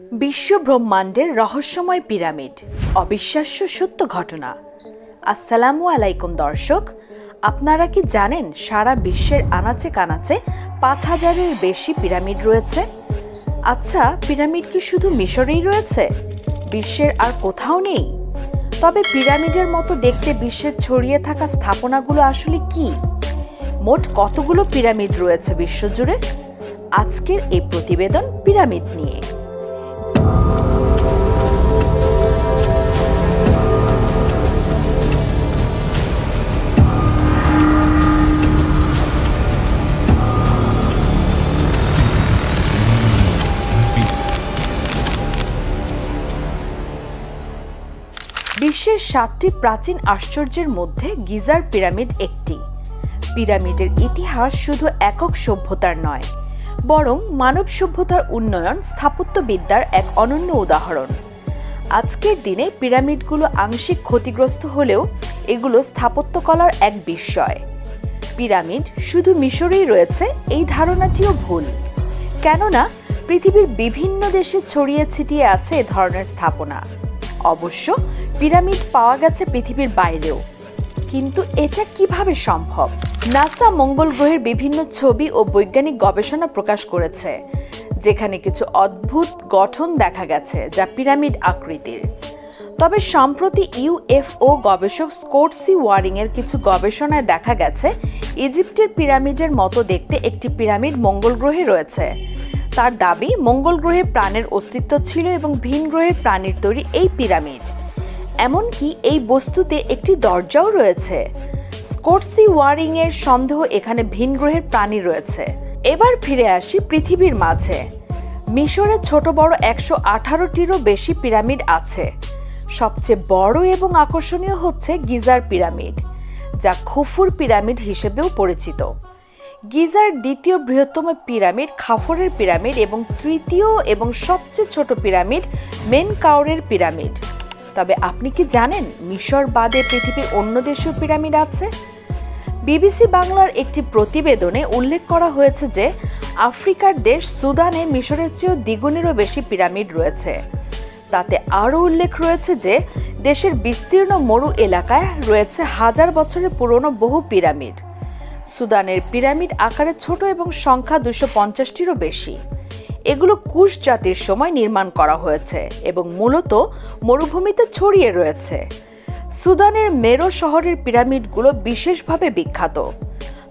বিশ্ব ব্রহ্মাণ্ডের রহস্যময় পিরামিড। অবিশ্বাস্য সত্য ঘটনা। আসসালামু আলাইকুম, দর্শক। আপনারা কি জানেন সারা বিশ্বের আনাচে কানাচে পাঁচ হাজারের বেশি পিরামিড রয়েছে? আচ্ছা পিরামিড কি শুধু মিশরেই রয়েছে? বিশ্বের আর কোথাও নেই? তবে পিরামিডের মতো দেখতে বিশ্বের ছড়িয়ে থাকা স্থাপনাগুলো আসলে কি? মোট কতগুলো পিরামিড রয়েছে বিশ্বজুড়ে? আজকের এই প্রতিবেদন পিরামিড নিয়ে। বিশ্বের সাতটি প্রাচীন আশ্চর্যের মধ্যে গিজার পিরামিড একটি। পিরামিডের ইতিহাস শুধু একক সভ্যতার নয়, বরং মানব সভ্যতার উন্নয়ন স্থাপত্যবিদ্যার এক অনন্য উদাহরণ। আজকের দিনে পিরামিডগুলো আংশিক ক্ষতিগ্রস্ত হলেও এগুলো স্থাপত্যকলার এক বিস্ময়। পিরামিড শুধু মিশরেই রয়েছে, এই ধারণাটিও ভুল। কেননা, পৃথিবীর বিভিন্ন দেশে ছড়িয়ে ছিটিয়ে আছে এ ধরনের স্থাপনা। অবশ্য পিরামিড পাওয়া গেছে পৃথিবীর বাইরেও। কিন্তু এটা কীভাবে সম্ভব? নাসা মঙ্গল গ্রহের বিভিন্ন ছবি ও বৈজ্ঞানিক গবেষণা প্রকাশ করেছে, যেখানে কিছু অদ্ভুত গঠন দেখা গেছে যা পিরামিড আকৃতির। তবে সম্প্রতি ইউএফও গবেষক স্কোটসি ওয়ারিং এর কিছু গবেষণায় দেখা গেছে, ইজিপ্টের পিরামিডের মতো দেখতে একটি পিরামিড মঙ্গল গ্রহে রয়েছে। তার দাবি, মঙ্গল গ্রহে প্রাণের অস্তিত্ব ছিল এবং ভিন গ্রহের প্রাণীর তৈরি এই পিরামিড। এমনকি এই বস্তুতে একটি দরজাও রয়েছে। স্কোটসি ওয়ারিং এর সন্দেহ এখানে ভিন গ্রহের প্রাণী রয়েছে। এবার ফিরে আসি পৃথিবীর মাঝে। মিশরে ছোট বড় একশো আঠারোটিরও বেশি পিরামিড আছে। সবচেয়ে বড় এবং আকর্ষণীয় হচ্ছে গিজার পিরামিড, যা খুফুর পিরামিড হিসেবেও পরিচিত। গিজার দ্বিতীয় বৃহত্তম পিরামিড খাফরের পিরামিড এবং তৃতীয় এবং সবচেয়ে ছোট পিরামিড মেন কাউরের পিরামিড। তবে আপনি কি জানেন মিশর বাদে পৃথিবীর অন্য দেশেও পিরামিড আছে? বিবিসি বাংলার একটি প্রতিবেদনে উল্লেখ করা হয়েছে যে আফ্রিকার দেশ সুদানে মিশরের চেয়েও দ্বিগুণেরও বেশি পিরামিড রয়েছে। তাতে আরও উল্লেখ রয়েছে যে দেশের বিস্তীর্ণ মরু এলাকায় রয়েছে হাজার বছরের পুরনো বহু পিরামিড। সুদানের পিরামিড আকারে ছোট এবং সংখ্যা দুশো পঞ্চাশটিরও বেশি। এগুলো কুশ জাতির সময় নির্মাণ করা হয়েছে এবং মূলত মরুভূমিতে ছড়িয়ে রয়েছে। সুদানের মেরো শহরের পিরামিডগুলো বিশেষভাবে বিখ্যাত।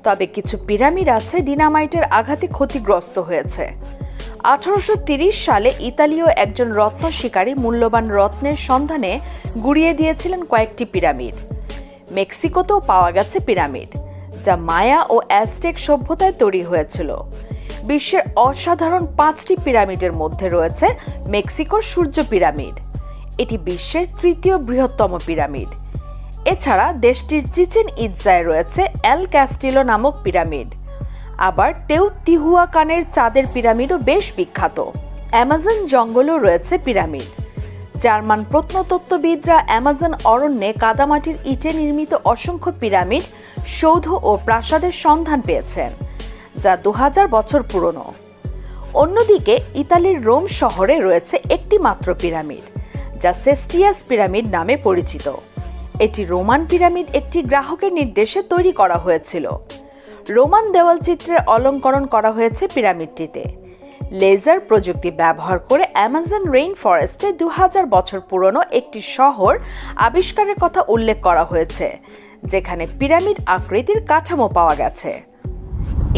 তবে কিছু পিরামিড আছে ডিনামাইটের আঘাতে ক্ষতিগ্রস্ত হয়েছে। আঠারোশো সালে ইতালীয় একজন রত্ন শিকারী মূল্যবান রত্নের সন্ধানে গুড়িয়ে দিয়েছিলেন কয়েকটি পিরামিড। মেক্সিকোতেও পাওয়া গেছে পিরামিড, যা মায়া ও অ্যাজটেক সভ্যতায় তৈরি হয়েছিল। বিশ্বের অসাধারণ পাঁচটি পিরামিডের মধ্যে রয়েছে মেক্সিকোর সূর্য পিরামিড। এটি বিশ্বের তৃতীয় বৃহত্তম পিরামিড। এছাড়া দেশটির চিচেন ইৎজায় রয়েছে এল ক্যাস্টিলো নামক পিরামিড। আবার তেউ তিহুয়াকানের চাঁদের পিরামিডও বেশ বিখ্যাত। অ্যামাজন জঙ্গলেও রয়েছে পিরামিড। জার্মান প্রত্নতত্ত্ববিদরা অ্যামাজন অরণ্যে কাদামাটির ইটে নির্মিত অসংখ্য পিরামিড, সৌধ ও প্রাসাদের সন্ধান পেয়েছেন। যা দু হাজার বছর পুরনো। অন্যদিকে, ইতালির রোম শহরে রয়েছে একটি মাত্র পিরামিড, যা সেস্টিয়াস পিরামিড নামে পরিচিত। এটি রোমান পিরামিড একটি গ্রাহকের নির্দেশে তৈরি করা হয়েছিল। রোমান দেওয়াল চিত্রের অলঙ্করণ করা হয়েছে পিরামিডটিতে। লেজার প্রযুক্তি ব্যবহার করে অ্যামাজন রেইন ফরেস্টে দু হাজার বছর পুরনো একটি শহর আবিষ্কারের কথা উল্লেখ করা হয়েছে, যেখানে পিরামিড আকৃতির কাঠামো পাওয়া গেছে।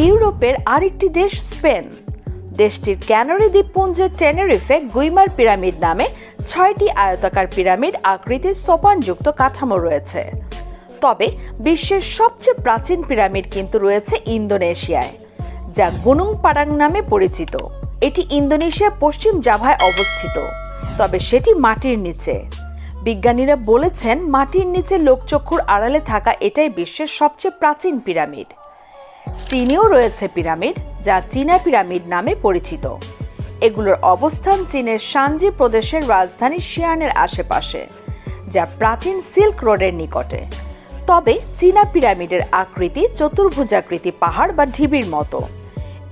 ইউরোপের আরেকটি দেশ স্পেন। দেশটির ক্যানারি দ্বীপপুঞ্জের টেনেরিফে গুইমার পিরামিড নামে ছয়টি আয়তাকার পিরামিড আকৃতির সোপানযুক্ত কাঠামো রয়েছে। তবে বিশ্বের সবচেয়ে প্রাচীন পিরামিড কিন্তু রয়েছে ইন্দোনেশিয়ায়, যা গুনুং পারাং নামে পরিচিত। এটি ইন্দোনেশিয়া পশ্চিম জাভায় অবস্থিত, তবে সেটি মাটির নিচে। বিজ্ঞানীরা বলেছেন, মাটির নিচে লোকচক্ষুর আড়ালে থাকা এটাই বিশ্বের সবচেয়ে প্রাচীন পিরামিড। চীনেও রয়েছে পিরামিড, যা চীনা পিরামিড নামে পরিচিত। এগুলোর অবস্থান চীনের সানজি প্রদেশের রাজধানী শিয়ানের আশেপাশে, যা প্রাচীন সিল্ক রোডের নিকটে। তবে চীনা পিরামিডের আকৃতি চতুর্ভুজাকৃতি পাহাড় বা ঢিবির মতো।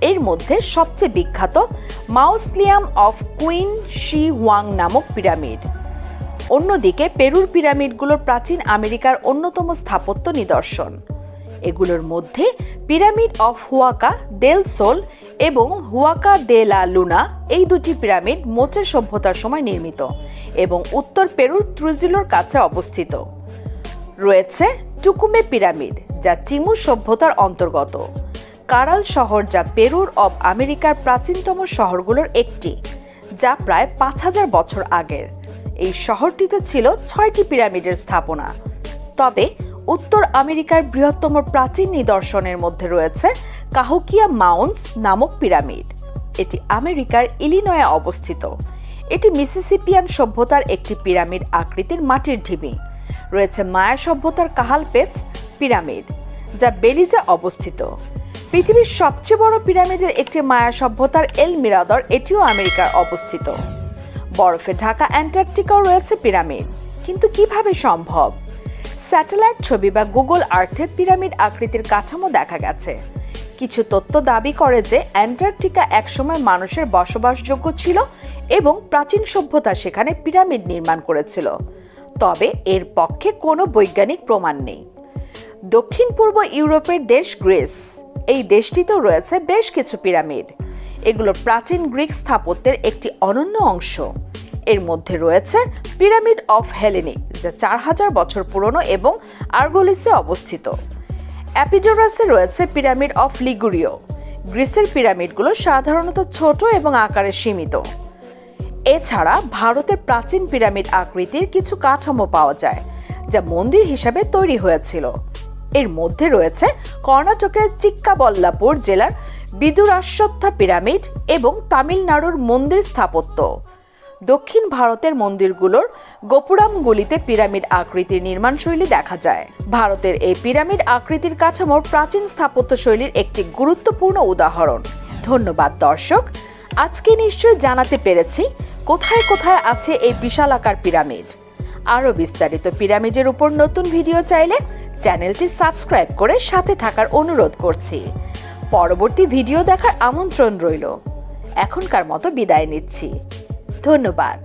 এর মধ্যে সবচেয়ে বিখ্যাত mausoleum of Qin Shi Huang নামক পিরামিড। অন্যদিকে পেরুর পিরামিডগুলোর প্রাচীন আমেরিকার অন্যতম স্থাপত্য নিদর্শন। এগুলোর মধ্যে pyramid of Huaca del Sol এবং হুয়াকা দে লা লুনা, এই দুটি পিরামিড মোচের সভ্যতার সময় নির্মিত এবং উত্তর পেরুর ত্রুজিলোর কাছে অবস্থিত। রয়েছে টুকুমে পিরামিড, যা চিমু সভ্যতার অন্তর্গত। কারাল শহর, যা পেরুর অব আমেরিকার প্রাচীনতম শহরগুলোর একটি, যা প্রায় পাঁচ হাজার বছর আগের। এই শহরটিতে ছিল ছয়টি পিরামিডের স্থাপনা। তবে উত্তর আমেরিকার বৃহত্তম প্রাচীন নিদর্শনের মধ্যে রয়েছে কাহকিয়া মাউন্স নামক পিরামিড। এটি আমেরিকার ইলিনয়ে অবস্থিত। এটি মিসিসিপিয়ান সভ্যতার একটি পিরামিড আকৃতির মাটির ঢিবি। রয়েছে মায়া সভ্যতার কাহালপেচ পিরামিড, যা বেলিজে অবস্থিত। পৃথিবীর সবচেয়ে বড় পিরামিডের একটি মায়া সভ্যতার এল মিরাদর, এটিও আমেরিকার অবস্থিত। বরফে ঢাকা অ্যান্টার্কটিকাও রয়েছে পিরামিড। কিন্তু কীভাবে সম্ভব? স্যাটেলাইট ছবি বা গুগল আর্থের পিরামিড আকৃতির কাঠামো দেখা গেছে। কিছু তথ্য দাবি করে যে অ্যান্টার্কটিকা একসময় মানুষের বসবাসযোগ্য ছিল এবং প্রাচীন সভ্যতা সেখানে পিরামিড নির্মাণ করেছিল। তবে এর পক্ষে কোনো বৈজ্ঞানিক প্রমাণ নেই। দক্ষিণ পূর্ব ইউরোপের দেশ গ্রিস, এই দেশটিতেও রয়েছে বেশ কিছু পিরামিড। এগুলো প্রাচীন গ্রিক স্থাপত্যের একটি অনন্য অংশ। এর মধ্যে রয়েছে পিরামিড অফ হেলেনি, যা চার হাজার বছর পুরনো এবং আর্গোলিসে অবস্থিত। অ্যাপিজোরাসে রয়েছে পিরামিড অফ লিগুরিও গ্রিসের পিরামিডগুলো সাধারণত ছোট এবং আকারে সীমিত। এছাড়া ভারতের প্রাচীন পিরামিড আকৃতির কিছু কাঠামো পাওয়া যায়, যা মন্দির হিসাবে তৈরি হয়েছিল। এর মধ্যে রয়েছে কর্ণাটকের চিক্কাবল্লাপুর জেলার বিদুরাশ্বত্থা পিরামিড এবং তামিলনাড়ুর মন্দির স্থাপত্য। দক্ষিণ ভারতের মন্দিরগুলোর গোপুরামগুলিতে পিরামিড আকৃতির নির্মাণ শৈলী দেখা যায়। ভারতের এই পিরামিড আকৃতির কাঠামোর প্রাচীন স্থাপত্য শৈলীর একটি গুরুত্বপূর্ণ উদাহরণ। ধন্যবাদ, দর্শক। আজকে নিশ্চয়ই জানাতে পেরেছি কোথায় কোথায় আছে এই বিশালাকার পিরামিড। আরও বিস্তারিত পিরামিডের উপর নতুন ভিডিও চাইলে চ্যানেলটি সাবস্ক্রাইব করে সাথে থাকার অনুরোধ করছি। পরবর্তী ভিডিও দেখার আমন্ত্রণ রইল। এখনকার মতো বিদায় নিচ্ছি। ধন্যবাদ।